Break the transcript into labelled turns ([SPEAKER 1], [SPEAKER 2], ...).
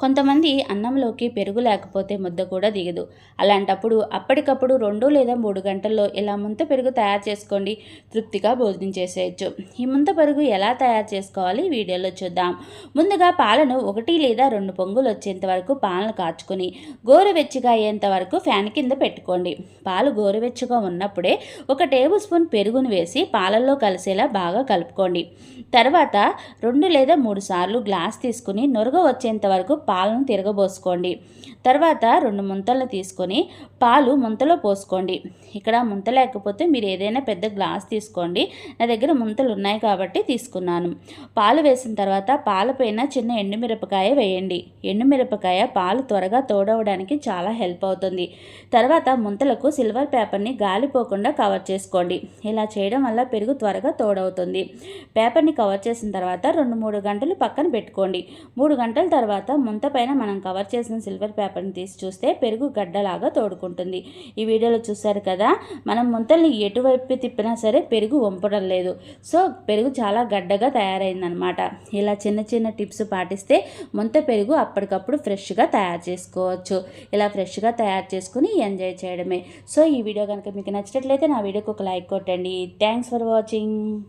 [SPEAKER 1] కొంతమంది అన్నంలోకి పెరుగు లేకపోతే ముద్ద కూడా దిగదు. అలాంటప్పుడు అప్పటికప్పుడు రెండు లేదా మూడు గంటల్లో ఇలా ముంత పెరుగు తయారు చేసుకోండి. తృప్తిగా భోజనం చేసేయచ్చు. ఈ ముంత పెరుగు ఎలా తయారు చేసుకోవాలి వీడియోలో చూద్దాం. ముందుగా పాలను ఒకటి లేదా రెండు పొంగులు వచ్చేంత వరకు పాలను కాచుకుని గోరువెచ్చగా అయ్యేంత వరకు ఫ్యాన్ కింద పెట్టుకోండి. పాలు గోరువెచ్చగా ఉన్నప్పుడే ఒక టేబుల్ స్పూన్ పెరుగును వేసి పాలల్లో కలిసేలా బాగా కలుపుకోండి. తర్వాత రెండు లేదా మూడు సార్లు గ్లాస్ తీసుకుని నొరగ వచ్చేంత వరకు పాలను తిరగబోసుకోండి. తర్వాత రెండు ముంతలను తీసుకొని పాలు ముంతలో పోసుకోండి. ఇక్కడ ముంత లేకపోతే మీరు ఏదైనా పెద్ద గ్లాస్ తీసుకోండి. నా దగ్గర ముంతలు ఉన్నాయి కాబట్టి తీసుకున్నాను. పాలు వేసిన తర్వాత పాలపైన చిన్న ఎండుమిరపకాయ వేయండి. ఎండుమిరపకాయ పాలు త్వరగా తోడవడానికి చాలా హెల్ప్ అవుతుంది. తర్వాత ముంతలకు సిల్వర్ పేపర్ని గాలిపోకుండా కవర్ చేసుకోండి. ఇలా చేయడం వల్ల పెరుగు త్వరగా తోడవుతుంది. పేపర్ని కవర్ చేసిన తర్వాత రెండు మూడు గంటలు పక్కన పెట్టుకోండి. మూడు గంటల తర్వాత ముంత పైన మనం కవర్ చేసిన సిల్వర్ పేపర్ని తీసి చూస్తే పెరుగు గడ్డలాగా తోడుకుంటుంది. ఈ వీడియోలో చూశారు కదా మనం ముంతల్ని ఎటువైపు తిప్పినా సరే పెరుగు వంపడం లేదు. సో పెరుగు చాలా గడ్డగా తయారైందనమాట ఇలా చిన్న చిన్న టిప్స్ పాటిస్తే ముంత పెరుగు అప్పటికప్పుడు ఫ్రెష్గా తయారు చేసుకోవచ్చు. ఇలా ఫ్రెష్గా తయారు చేసుకుని ఎంజాయ్ చేయడమే. సో ఈ వీడియో కనుక మీకు నచ్చినట్లయితే నా వీడియోకి ఒక లైక్ కొట్టండి. Thanks for watching.